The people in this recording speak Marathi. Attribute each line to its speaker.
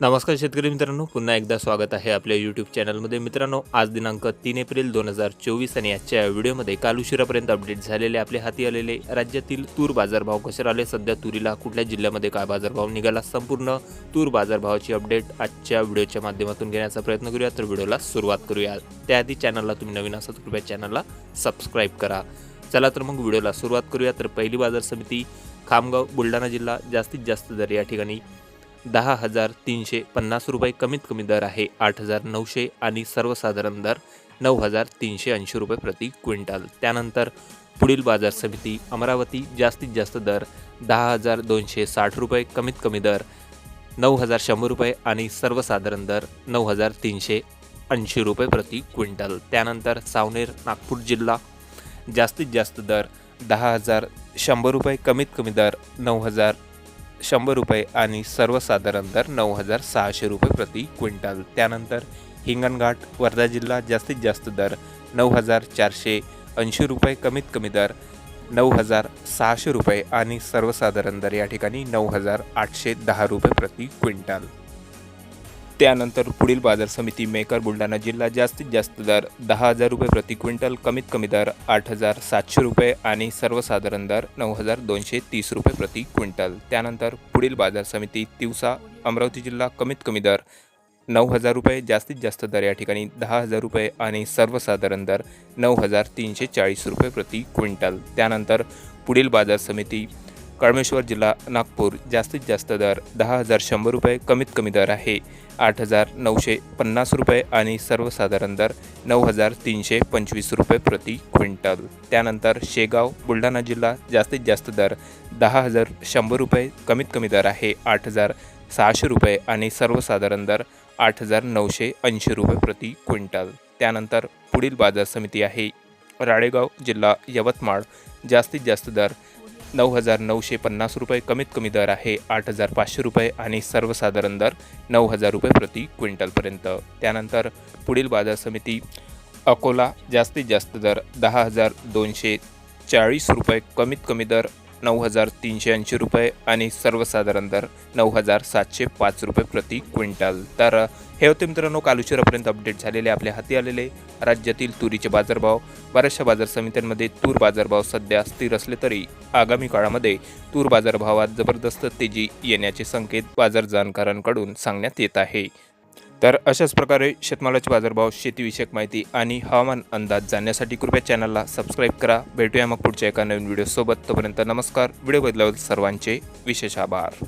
Speaker 1: नमस्कार शेतकरी मित्रांनो पुन्हा एकदा स्वागत आहे आपल्या यूट्यूब चॅनलमध्ये मित्रांनो आज दिनांक तीन एप्रिल दोन हजार चोवीस आणि आजच्या या व्हिडिओमध्ये काल उशिरापर्यंत अपडेट झालेले आपले हाती आलेले राज्यातील तूर बाजारभाव कसे राहिले? सध्या तुरीला कुठल्या जिल्ह्यामध्ये काय बाजारभाव निघाला? संपूर्ण तूर बाजारभावाची अपडेट आजच्या व्हिडिओच्या माध्यमातून घेण्याचा प्रयत्न करूया. तर व्हिडिओला सुरुवात करूया. त्याआधी चॅनलला तुम्ही नवीन असाल कृपया चॅनलला सबस्क्राईब करा. चला तर मग व्हिडिओला सुरुवात करूया. तर पहिली बाजार समिती खामगाव बुलढाणा जिल्हा जास्तीत जास्त दर या ठिकाणी दहा हजार तीनशे पन्नास रुपये कमीत कमी दर आहे. आठ हजार नऊशे आणि सर्वसाधारण दर नऊ हजार तीनशे ऐंशी रुपये प्रति क्विंटल. त्यानंतर पुढील बाजार समिती अमरावती जास्तीत जास्त दर दहा हजार दोनशे साठ रुपये कमीत कमी दर नऊ हजार शंभर रुपये आणि सर्वसाधारण दर नऊ हजार तीनशे ऐंशी रुपये प्रति क्विंटल. त्यानंतर सावनेर नागपूर जिल्हा जास्तीत जास्त दर दहा हजार शंभर रुपये कमीत कमी दर नऊ हजार शंभर रुपये आणि सर्वसाधारण दर नऊ हजार सहाशे रुपये प्रति क्विंटल. त्यानंतर हिंगणघाट वर्धा जिल्हा जास्तीत जास्त दर नऊ हजार चारशे ऐंशी रुपये कमीत कमी दर नऊ हजार सहाशे रुपये आणि सर्वसाधारण दर या ठिकाणी नऊ हजार आठशे दहा रुपये प्रति क्विंटल. त्यानंतर पुढील बाजार समिती मेकर बुलढाणा जिल्हा जास्तीत जास्त दर दहा हजार रुपये प्रति क्विंटल कमीत कमी दर आठ हजार सातशे रुपये आणि सर्वसाधारण दर नऊ हजार दोनशे तीस रुपये प्रति क्विंटल. त्यानंतर पुढील बाजार समिती तिवसा अमरावती जिल्हा कमीत कमी दर नऊ हजार रुपये जास्तीत जास्त दर या ठिकाणी दहा हजार रुपये आणि सर्वसाधारण दर नऊ हजार तीनशे चाळीस रुपये प्रति क्विंटल. त्यानंतर पुढील बाजार समिती कळमेश्वर जिल्हा नागपूर जास्तीत जास्त दर दहा हजार शंभर रुपये कमीत कमी दर आहे. आठ हजार नऊशे पन्नास रुपये आणि सर्वसाधारण दर नऊ हजार तीनशे पंचवीस रुपये प्रति क्विंटल. त्यानंतर शेगाव बुलढाणा जिल्हा जास्तीत जास्त दर दहा हजार शंभर रुपये कमीत कमी दर आहे आठ हजार सहाशे रुपये आणि सर्वसाधारण दर आठ हजार नऊशे ऐंशी रुपये प्रति क्विंटल. त्यानंतर पुढील बाजार समिती आहे राळेगाव जिल्हा यवतमाळ. जास्तीत जास्त दर नऊ हजार नऊशे पन्नास रुपये कमीत कमी दर आहे आठ हजार पाचशे रुपये आणि सर्वसाधारण दर नऊ हजार रुपये प्रति क्विंटलपर्यंत. त्यानंतर पुढील बाजार समिती अकोला जास्तीत जास्त दर दहा हजार दोनशे चाळीस रुपये कमीत कमी दर नऊ हजार तीनशे ऐंशी रुपये आणि सर्वसाधारण दर नऊ हजार सातशे पाच रुपये प्रति क्विंटल. तर हे होते मित्रांनो काल उशिरापर्यंत अपडेट झालेले आपल्या हाती आलेले. राज्यातील तुरीचे बाजारभाव बऱ्याचशा बाजार समित्यांमध्ये तूर बाजारभाव सध्या स्थिर असले तरी आगामी काळामध्ये तूर बाजारभावात जबरदस्त तेजी येण्याचे संकेत बाजार जाणकारांकडून सांगण्यात येत आहे. तर अशाच प्रकारे शेतमालाचे बाजारभाव शेतीविषयक माहिती आणि हवामान अंदाज जाणण्यासाठी कृपया चॅनलला सबस्क्राईब करा. भेटूया मग पुढच्या एका नवीन व्हिडिओसोबत तोपर्यंत नमस्कार. व्हिडिओ बदलावत सर्वांचे विशेष आभार.